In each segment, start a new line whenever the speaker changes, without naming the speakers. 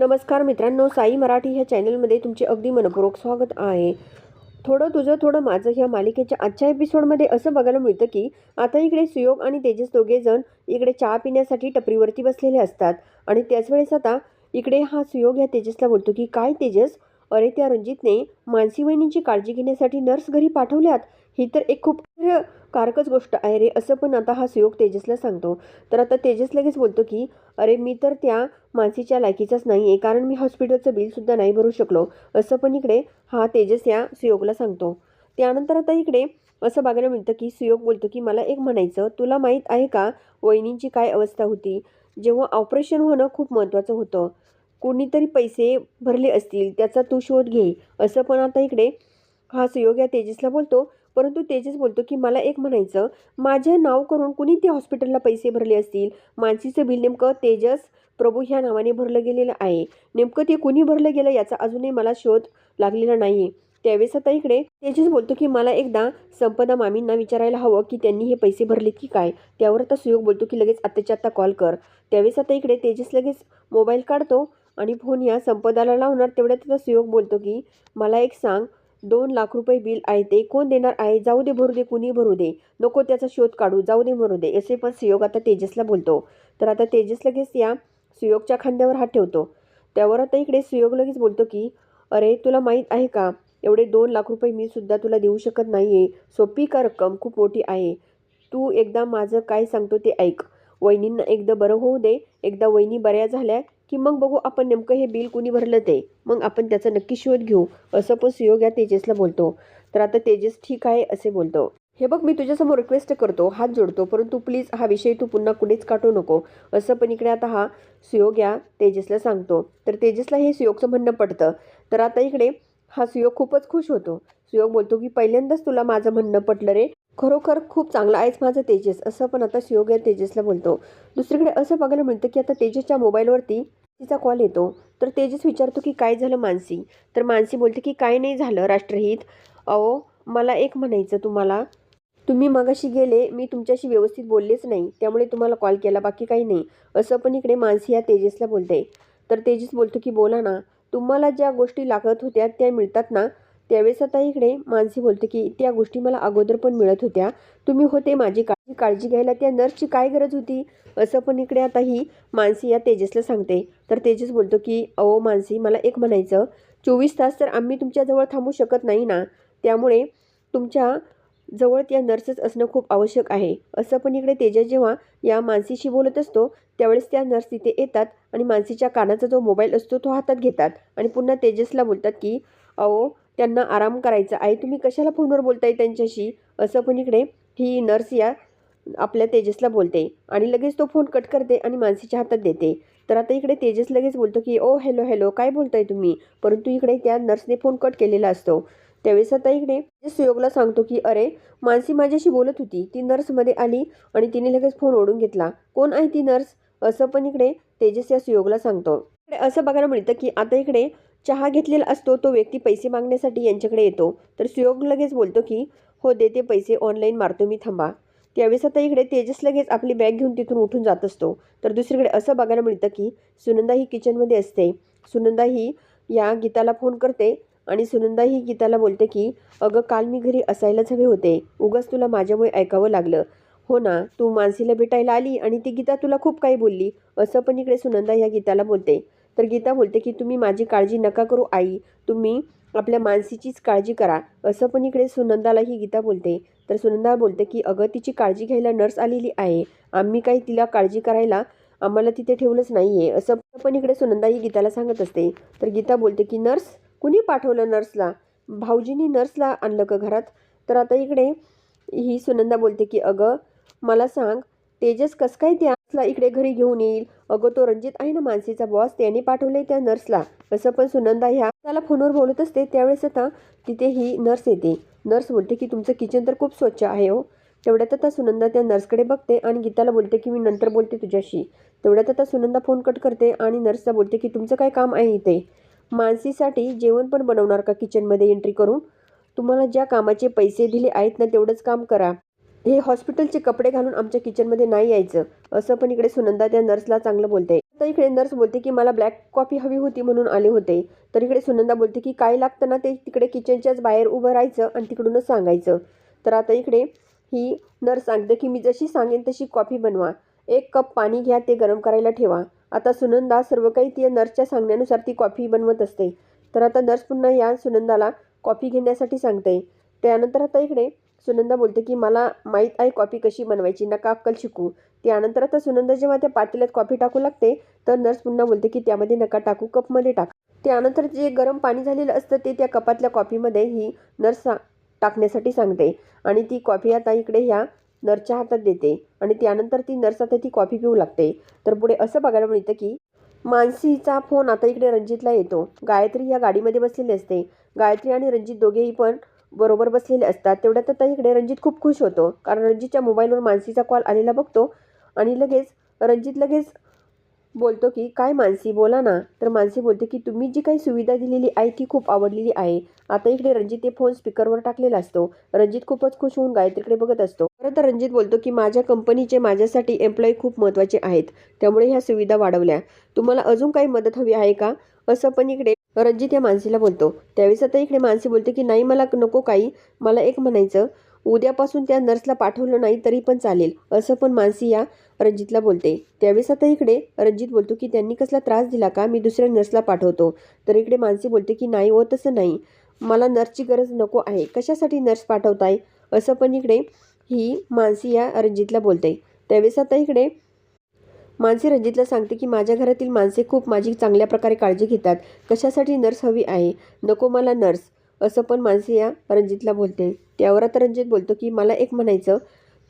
नमस्कार मित्रांनो साई मराठी ह्या चॅनलमध्ये तुमचे अगदी मनपूर्वक स्वागत आहे. थोडं तुझं थोडं माझं ह्या मालिकेच्या आजच्या एपिसोडमध्ये असं बघायला मिळतं की आता इकडे सुयोग आणि तेजस दोघेजण इकडे चहा पिण्यासाठी टपरीवरती बसलेले असतात. आणि त्याच वेळेस आता इकडे हा सुयोग ह्या तेजसला बोलतो की काय तेजस? अरे त्या रणजितने मानसी वहिनींची काळजी घेण्यासाठी नर्स घरी पाठवल्यात. ही तर एक खूप कारकच गोष्ट आहे रे. असं पण आता हा सुयोग तेजसला सांगतो. तर आता तेजस लगेच बोलतो की अरे मी तर त्या मानसीच्या लायकीचाच नाही आहे कारण मी हॉस्पिटलचं बिलसुद्धा नाही भरू शकलो. असं पण इकडे हा तेजस या सुयोगला सांगतो. त्यानंतर आता इकडे असं बघायला मिळतं की सुयोग बोलतो की मला एक म्हणायचं. तुला माहीत आहे का वहिनींची काय अवस्था होती? जेव्हा ऑपरेशन होणं खूप महत्त्वाचं होतं. कोणीतरी पैसे भरले असतील. त्याचा तू शोध घे. असं पण आता इकडे हा सुयोग या तेजसला बोलतो. परंतु तेजस बोलतो की मला एक म्हणायचं. माझ्या नाव करून कुणी त्या हॉस्पिटलला पैसे भरले असतील? मानसीचं बिल नेमकं तेजस प्रभू ह्या नावाने भरलं गेलेलं आहे. नेमकं ते कुणी भरलं गेलं याचा अजूनही मला शोध लागलेला नाही. त्यावेळेस आता इकडे तेजस बोलतो की मला एकदा संपदा मामींना विचारायला हवं की त्यांनी हे पैसे भरले की काय? त्यावर आता सुयोग बोलतो की लगेच आत्ताच्या आत्ता कॉल कर. त्यावेळेस आता इकडे तेजस लगेच मोबाईल काढतो आणि फोन या संपदाला लावणार. तेवढ्यात आता सुयोग बोलतो की मला एक सांग. दोन लाख रुपये बिल आहे ते कोण देणार आहे? जाऊ दे भरू दे कुणी भरू दे. नको त्याचा शोध काढू जाऊ दे भरू दे. असे पण सुयोग आता तेजसला बोलतो. तर आता तेजस लगेच या सुयोगच्या खांद्यावर हात ठेवतो. त्यावर आता इकडे सुयोग लगेच बोलतो की अरे तुला माहीत आहे का? एवढे दोन लाख रुपये मी सुद्धा तुला देऊ शकत नाही आहे सोपी का रक्कम? खूप मोठी आहे. तू एकदा माझं काय सांगतो ते ऐक. वहिनींना एकदा बरं होऊ दे. एकदा वहिनी बऱ्या झाल्या की मग बघू आपण नेमकं हे बिल कुणी भरलं ते. मग आपण त्याचा नक्की शोध घेऊ. असं पण सुयोग या तेजसला बोलतो. तर आता तेजस ठीक आहे असे बोलतो. हे बघ मी तुझ्यासमोर रिक्वेस्ट करतो. हात जोडतो. परंतु प्लीज हा विषय तू पुन्हा कुठेच काटू नको. असं पण इकडे आता हा सुयोग या तेजसला सांगतो. तर तेजसला हे सुयोगचं म्हणणं पडतं. तर आता इकडे हा सुयोग खूपच खुश होतो. सुयोग बोलतो की पहिल्यांदाच तुला माझं म्हणणं पटलं रे. खरोखर खूप चांगला आहेच माझं तेजस असं पण आता सुयोग तेजसला बोलतो. दुसरीकडे असं बघायला मिळतं की आता तेजसच्या मोबाईलवरती तिचा कॉल येतो. तर तेजस विचारतो की काय झालं मानसी? तर मानसी बोलते की काय नाही झालं राष्ट्रहित? अहो मला एक म्हणायचं तुम्हाला. तुम्ही मगाशी गेले मी तुमच्याशी व्यवस्थित बोललेच नाही त्यामुळे तुम्हाला कॉल केला बाकी काही नाही. असं पण इकडे मानसी या तेजसला बोलते. तर तेजस बोलतो की बोला ना तुम्हाला ज्या गोष्टी लागत होत्या त्या मिळतात ना त्यावेळेस आता इकडे मानसी बोलते की त्या गोष्टी मला अगोदर पण मिळत होत्या. तुम्ही होते माझी काळजी. काळजी घ्यायला त्या नर्सची काय गरज होती? असं पण इकडे आता ही मानसी या तेजसला सांगते. तर तेजस बोलतो की अहो मानसी मला एक म्हणायचं. चोवीस तास तर आम्ही तुमच्याजवळ थांबू शकत नाही ना? त्यामुळे तुमच्या जवळ त्या नर्सच असणं खूप आवश्यक आहे. असं पण इकडे तेजस जेव्हा या मानसीशी बोलत असतो त्यावेळेस त्या नर्स तिथे येतात आणि मानसीच्या कानाचा जो मोबाईल असतो तो हातात घेतात. आणि पुन्हा तेजसला बोलतात की अहो त्यांना आराम करायचा. आहे तुम्ही कशाला फोनवर बोलताय त्यांच्याशी? असं पण इकडे ही नर्स या आपल्या तेजसला बोलते आणि लगेच तो फोन कट करते आणि मानसीच्या हातात देते. तर आता इकडे तेजस लगेच बोलतो की ओ हॅलो हॅलो काय बोलताय तुम्ही? परंतु इकडे त्या नर्सने फोन कट केलेला असतो. त्यावेळेस आता इकडे सुयोगला सांगतो की अरे मानसी माझ्याशी बोलत होती. ती नर्समध्ये आली आणि तिने लगेच फोन ओढून घेतला. कोण आहे ती नर्स? असं पण इकडे तेजस या सुयोगला सांगतो. इकडे असं बघायला मिळतं की आता इकडे चहा घेतलेला असतो तो व्यक्ती पैसे मागण्यासाठी यांच्याकडे येतो. तर सुयोग लगेच बोलतो की हो देते पैसे ऑनलाईन मारतो मी थांबा. त्यावेळेस आता इकडे तेजस लगेच आपली बॅग घेऊन तिथून उठून जात असतो. तर दुसरीकडे असं बघायला मिळतं की सुनंदा ही किचनमध्ये असते. सुनंदा ही या गीताला फोन करते आणि सुनंदा ही गीताला बोलते की अगं काल मी घरी असायलाच हवे होते. उगाच तुला माझ्यामुळे ऐकावं लागलं. हो ना तू मानसीला भेटायला आली आणि ती गीता तुला खूप काही बोलली. असं पण इकडे सुनंदा या गीताला बोलते. तर गीता बोलते की तुम्ही माझी काळजी नका करू आई. तुम्ही आपल्या मानसीचीच काळजी करा. असं पण इकडे सुनंदाला ही गीता बोलते. तर सुनंदा बोलते की अगं तिची काळजी घ्यायला नर्स आलेली आहे. आम्ही काही तिला काळजी करायला आम्हाला तिथे ठेवलंच नाही आहे असं पण इकडे सुनंदा ही गीताला सांगत असते. तर गीता बोलते की नर्स कुणी पाठवलं नर्सला? भाऊजींनी नर्सला आणलं का घरात? तर आता इकडे ही सुनंदा बोलते की अगं मला सांग तेजस कसं काय त्याला इकडे घरी घेऊन येईल? अगं तो रणजित आहे ना मानसीचा बॉस त्याने पाठवलंय त्या नर्सला. असं पण सुनंदा ह्या त्याला फोनवर बोलत असते. त्यावेळेस आता तिथे ही नर्स येते. नर्स बोलते की तुमचं किचन तर खूप स्वच्छ आहे हो. तेवढ्यात आता सुनंदा त्या नर्सकडे बघते आणि गीताला बोलते की मी नंतर बोलते तुझ्याशी. तेवढ्यात आता सुनंदा फोन कट करते आणि नर्सला बोलते की तुमचं काय काम आहे इथे? मानसीसाठी जेवण पण बनवणार का किचनमध्ये एंट्री करून? तुम्हाला ज्या कामाचे पैसे दिले आहेत ना तेवढंच काम करा. हे हॉस्पिटलचे कपडे घालून आमच्या किचनमध्ये नाही यायचं. असं पण इकडे सुनंदा त्या नर्सला चांगलं बोलते. तर इकडे नर्स बोलते की मला ब्लॅक कॉफी हवी होती म्हणून आले होते. तर इकडे सुनंदा बोलते की काय लागतं ना ते तिकडे किचनच्याच बाहेर उभं राहायचं आणि तिकडूनच सांगायचं. तर आता इकडे ही नर्स सांगते की मी जशी सांगेन तशी कॉफी बनवा. एक कप पाणी घ्या ते गरम करायला ठेवा. आता सुनंदा सर्व काही ती नर्सच्या सांगण्यानुसार ती कॉफी बनवत असते. तर आता नर्स पुन्हा या सुनंदाला कॉफी घेण्यासाठी सांगते. त्यानंतर आता इकडे सुनंदा बोलते की मला माहीत आहे कॉफी कशी बनवायची नका अक्कल शिकू. त्यानंतर आता सुनंदा जेव्हा त्या पातेल्यात कॉफी टाकू लागते तर नर्स पुन्हा बोलते की त्यामध्ये नका टाकू कपमध्ये टाक. त्यानंतर जे गरम पाणी झालेलं असतं ते त्या कपातल्या कॉफीमध्ये ही नर्स टाकण्यासाठी सांगते आणि ती कॉफी आता इकडे ह्या नर्सच्या हातात देते आणि त्यानंतर ती नर्स आता ती कॉफी पिऊ लागते. तर पुढे असं बघायला मिळतं की मानसीचा फोन आता इकडे रणजितला येतो. गायत्री या गाडीमध्ये बसलेली असते. गायत्री आणि रणजित दोघेही पण बरोबर बसलेले असतात. तेवढ्यात आता इकडे रणजित खूप खुश होतो. कारण रणजितच्या मोबाईलवर मानसीचा कॉल आलेला बघतो. आणि लगेच रणजित लगेच बोलतो की काय मानसी बोला ना. तर मानसी बोलते की तुम्ही जी काही सुविधा दिलेली आहे ती खूप आवडलेली आहे. आता इकडे रणजित ते फोन स्पीकरवर टाकलेला असतो. रणजित खूपच खुश होऊन गायत्रीकडे बघत असतो. परत रणजित बोलतो की माझ्या कंपनीचे माझ्यासाठी एम्प्लॉई खूप महत्त्वाचे आहेत. त्यामुळे ह्या सुविधा वाढवल्या. तुम्हाला अजून काही मदत हवी आहे का? असं पण इकडे रणजित या मानसीला बोलतो. त्यावेळेस आता इकडे मानसी बोलते की नाही मला नको काही. मला एक म्हणायचं. उद्यापासून त्या नर्सला पाठवलं नाही तरी पण चालेल. असं पण मानसी या रणजितला बोलते. त्यावेळेस आता इकडे रणजित बोलतो की त्यांनी कसला त्रास दिला का? मी दुसऱ्या नर्सला पाठवतो. तर इकडे मानसी बोलते की नाही हो तसं नाही. मला नर्सची गरज नको आहे. कशासाठी नर्स पाठवताय? असं पण इकडे ही मानसी या रणजितला बोलते. त्यावेळेस आता इकडे माणसे रणजितला सांगते की माझ्या घरातील माणसे खूप माझी चांगल्या प्रकारे काळजी घेतात. कशासाठी नर्स हवी आहे? नको मला नर्स असं पण माणसे या रणजितला बोलते. त्यावर आता रणजित बोलतो की मला एक म्हणायचं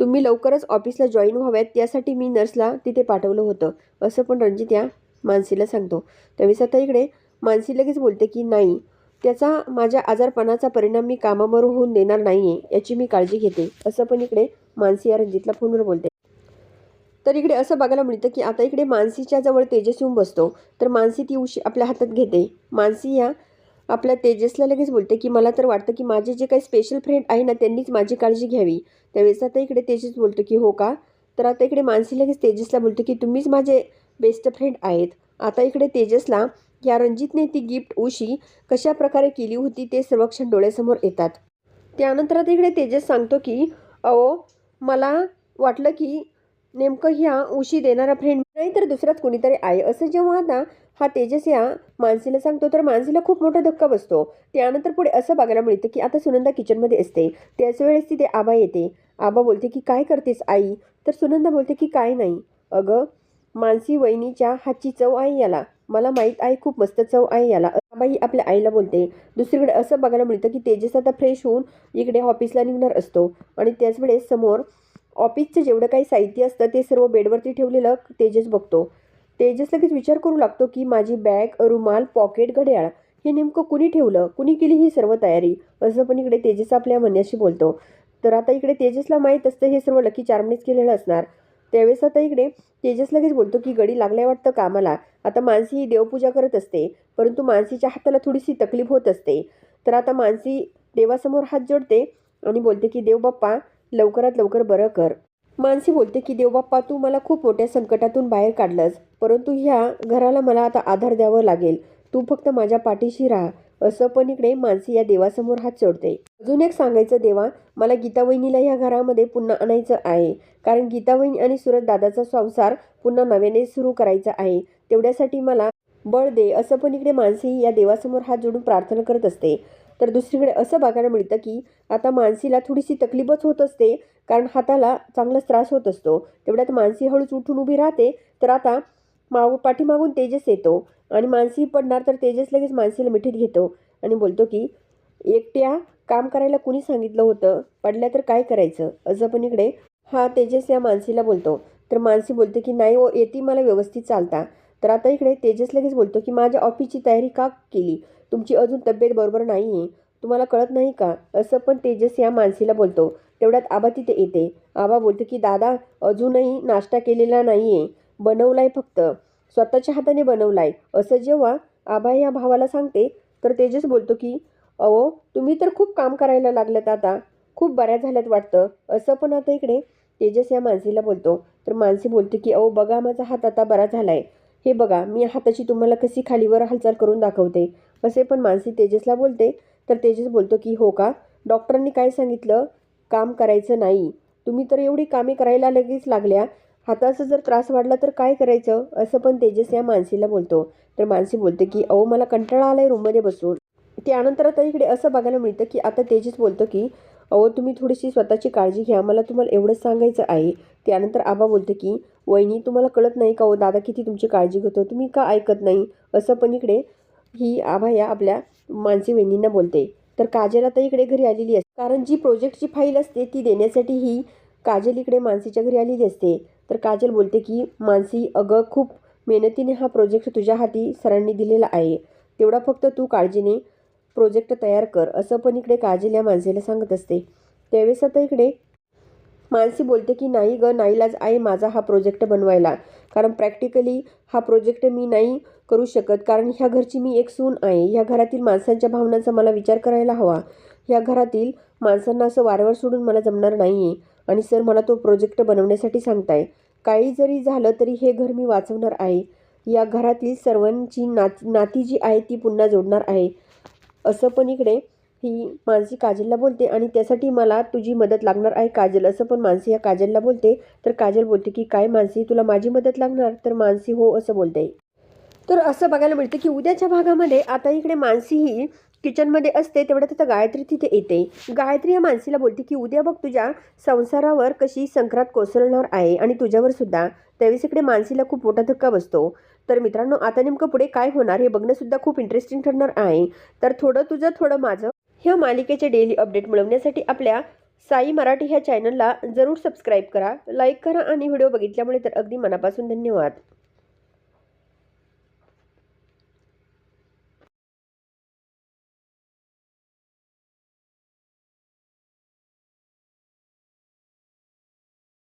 तुम्ही लवकरच ऑफिसला जॉईन व्हाव्यात त्यासाठी मी नर्सला तिथे पाठवलं होतं असं पण रणजित या मानसीला सांगतो. त्यावेळेस आता इकडे मानसी लगेच बोलते की नाही त्याचा माझ्या आजारपणाचा परिणाम मी कामावर होऊन देणार नाही आहे याची मी काळजी घेते असं पण इकडे मानसी या रणजितला फोनवर बोलते. तर इकडे असं बघायला मिळतं की आता इकडे मानसीच्या जवळ तेजस येऊन बसतो. तर मानसी ती उशी आपल्या हातात घेते. मानसी या आपल्या तेजसला लगेच बोलते की मला तर वाटतं की माझे जे काही स्पेशल फ्रेंड आहे ना त्यांनीच माझी काळजी घ्यावी. त्यावेळेस आता इकडे तेजस बोलतो की हो का? तर आता इकडे मानसी लगेच तेजसला बोलतो की तुम्हीच माझे बेस्ट फ्रेंड आहेत. आता इकडे तेजसला या रणजितने ती गिफ्ट उशी कशा प्रकारे केली होती ते सर्व क्षण डोळ्यासमोर येतात. त्यानंतर आता इकडे तेजस सांगतो की अहो मला वाटलं की नेमकं ह्या उशी देणारा फ्रेंड नाही तर दुसराच कोणीतरी आहे असं जेव्हा आता हा तेजस या मानसीला सांगतो तर मानसीला खूप मोठा धक्का बसतो. त्यानंतर पुढे असं बघायला मिळतं की आता सुनंदा किचनमध्ये असते. त्याच वेळेस तिथे आबा येते. आबा बोलते की काय करतेस आई? तर सुनंदा बोलते की काय नाही. अगं मानसी वहिनीच्या हातची चव आहे याला. मला माहीत आहे खूप मस्त चव आहे याला. आबाही आपल्या आईला बोलते. दुसरीकडे असं बघायला मिळतं की तेजस आता फ्रेश होऊन इकडे ऑफिसला निघणार असतो. आणि त्याच वेळेस समोर ऑफिसचं जेवढं काही साहित्य असतं ते सर्व बेडवरती ठेवलेलं तेजस बघतो. तेजस लगेच विचार करू लागतो की माझी बॅग रुमाल पॉकेट घड्याळ हे नेमकं कुणी ठेवलं? कुणी केली ही सर्व तयारी? असं पण इकडे तेजस आपल्या म्हणण्याशी बोलतो. तर आता इकडे तेजसला माहीत असतं हे सर्व लकी चार्मनेच केलेलं असणार. त्यावेळेस आता इकडे तेजस लगेच बोलतो की गडी लागल्या वाटतं कामाला. आता मानसी ही देवपूजा करत असते परंतु मानसीच्या हाताला थोडीशी तकलीफ होत असते. तर आता मानसी देवासमोर हात जोडते आणि बोलते की देव बाप्पा लवकरात लवकर बरं कर. मानसी बोलते की देवबाप्पा तू मला खूप मोठ्या संकटातून बाहेर काढलंस परंतु ह्या घराला मला आता आधार द्यावं लागेल. तू फक्त माझ्या पाठीशी राहा. असं पण इकडे मानसी या देवासमोर हात जोडते. अजून एक सांगायचं देवा मला गीता वहिनीला ह्या घरामध्ये पुन्हा आणायचं आहे कारण गीता वहिनी आणि सुरत दादाचा संसार पुन्हा नव्याने सुरू करायचा आहे. तेवढ्यासाठी मला बळ दे. असं पण इकडे मानसी या देवासमोर हात जोडून प्रार्थना करत असते. तर दुसरीकडे असं बघायला मिळतं की आता मानसीला थोडीशी तकलीफच होत असते कारण हाताला चांगलाच त्रास होत असतो. तेवढ्यात मानसी हळूच उठून उभी राहते. तर आता माग पाठीमागून तेजस येतो आणि मानसी पडणार तर तेजस लगेच मानसीला मिठीत घेतो आणि बोलतो की एकट्या काम करायला कुणी सांगितलं होतं? पडल्या तर काय करायचं? असं पण इकडे हा तेजस या मानसीला बोलतो. तर मानसी बोलते की नाही हो येते मला व्यवस्थित चालता. तर आता इकडे तेजस लगेच बोलतो की माझ्या ऑफिसची तयारी का केली? तुमची अजून तब्येत बरोबर नाही आहे तुम्हाला कळत नाही का? असं पण तेजस या मानसीला बोलतो. तेवढ्यात आबा तिथे येते. आबा बोलतो की दादा अजूनही नाश्ता केलेला नाही आहे बनवलाय फक्त. स्वतःच्या हाताने बनवलाय. असं जेव्हा आबा या भावाला सांगते तर तेजस बोलतो की अहो तुम्ही तर खूप काम करायला लागलंत आता. खूप बऱ्या झाल्यात वाटतं. असं पण आता इकडे तेजस या मानसीला बोलतो. तर मानसी बोलते की अहो बघा माझा हात आता बरा झालाय. हे बघा मी हाताची तुम्हाला कशी खालीवर हालचाल करून दाखवते. असे पण मानसी तेजसला बोलते. तर तेजस बोलतो की हो का? डॉक्टरांनी काय सांगितलं? काम करायचं नाही. तुम्ही तर एवढी कामे करायला लगेच लागल्या. हाताचा जर त्रास वाढला तर काय करायचं? असं पण तेजस या मानसीला बोलतो. तर मानसी बोलते की अहो मला कंटाळा आला आहे रूममध्ये बसून. त्यानंतर आता इकडे असं बघायला मिळतं की आता तेजस बोलतो की अहो तुम्ही थोडीशी स्वतःची काळजी घ्या. मला तुम्हाला एवढंच सांगायचं आहे. त्यानंतर आबा बोलते की वहिनी तुम्हाला कळत नाही का हो दादा किती तुमची काळजी घेतो? तुम्ही का ऐकत नाही? असं पण इकडे ही आभा या आपल्या मानसी वहिनींना बोलते. तर काजल आता इकडे घरी आलेली असते कारण जी प्रोजेक्टची फाईल असते ती देण्यासाठी ही काजल इकडे मानसीच्या घरी आलेली असते. तर काजल बोलते की मानसी अगं खूप मेहनतीने हा प्रोजेक्ट तुझ्या हाती सरांनी दिलेला आहे. तेवढा फक्त तू काळजीने प्रोजेक्ट तयार कर असं पण इकडे काजल या माणसेला सांगत असते. त्यावेळेस आता इकडे मानसी बोलते की नाही ग नाईलाज आहे माझा हा प्रोजेक्ट बनवायला. कारण प्रॅक्टिकली हा प्रोजेक्ट मी नाही करू शकत. कारण ह्या घरची मी एक सून आहे. ह्या घरातील माणसांच्या भावनांचा मला विचार करायला हवा. ह्या घरातील माणसांना असं वारंवार सोडून मला जमणार नाही आहे आणि सर मला तो प्रोजेक्ट बनवण्यासाठी सांगताय. काही जरी झालं तरी हे घर मी वाचवणार आहे. या घरातील सर्वांची नात नाती जी आहे ती पुन्हा जोडणार आहे. असं पण इकडे ही मानसी काजलला बोलते आणि त्यासाठी मला तुझी मदत लागणार आहे काजल. असं पण मानसी ह्या काजलला बोलते. तर काजल बोलते की काय मानसी तुला माझी मदत लागणार? तर मानसी हो असं बोलते. तर असं बघायला मिळतं की उद्याच्या भागामध्ये आता इकडे मानसी ही किचनमध्ये असते तेवढ्या तिथं गायत्री तिथे येते. गायत्री या मानसीला बोलते की उद्या बघ तुझ्या संसारावर कशी संक्रांत कोसळणार आहे आणि तुझ्यावर सुद्धा. त्यावेळेस इकडे मानसीला खूप मोठा धक्का बसतो. तर मित्रांनो आता नेमकं पुढे काय होणार हे बघणंसुद्धा खूप इंटरेस्टिंग ठरणार आहे. तर थोडं तुझं थोडं माझं ह्या मालिकेचे डेली अपडेट मिळवण्यासाठी आपल्या साई मराठी ह्या चॅनलला जरूर सबस्क्राईब करा लाईक करा आणि व्हिडिओ बघितल्यामुळे तर अगदी मनापासून धन्यवाद.